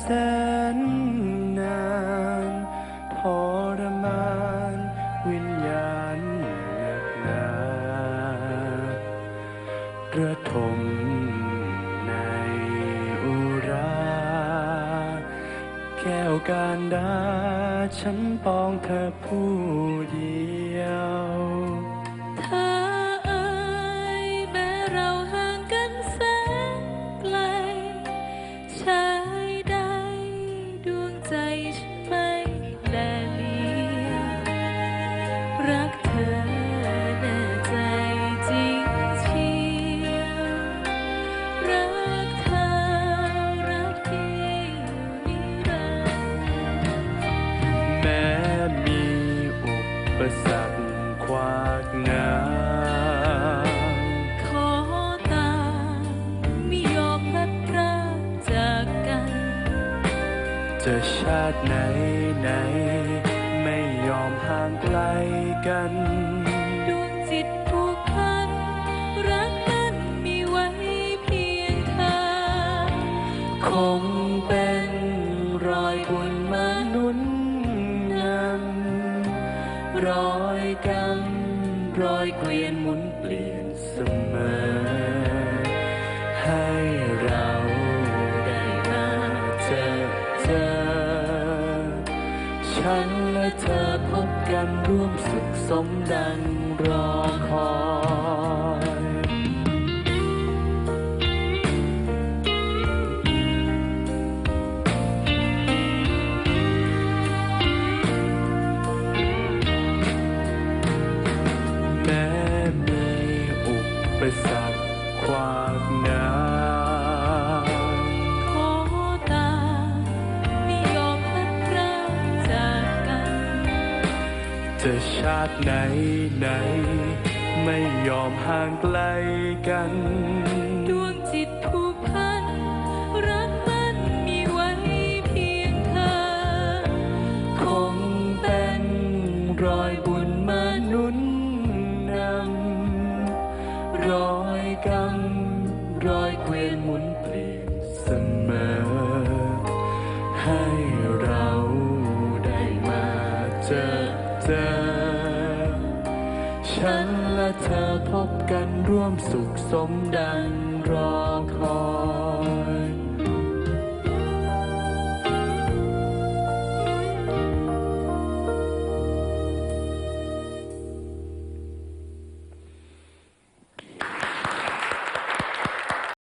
แสนนานทรมานวิญญาณหนักหนากระทมในอุรา แก้วการดาฉันปองเธอผู้เดียว อุปสรรคขวากหน้าขอตามไม่ยอมพลัดพรากจากกัน จะชาติไหนไหน ไม่ยอมห่างไกลกันดวงจิตผูกพันรักนั้นมีไว้เพียงเธอคงเป็นรอยบุญ ร้อยกรรมร้อยเกวียนหมุนเปลี่ยนเสมอ ให้เราได้มาเจอเจอฉันและเธอพบกันร่วมสุขสมดังรอคอย ปสรรคขวากน้าขอตาไม่ยอมพัดพรากจากกัน จะชาติไหนไหน ไม่ยอมห่างไกลกัน ดวงจิตผูกพัน รอยกรรมรอยเกวียนหมุนเปลี่ยนเสมอ ให้เราได้มาเจอเจอ ฉันและเธอพบกันร่วมสุขสมดังรอ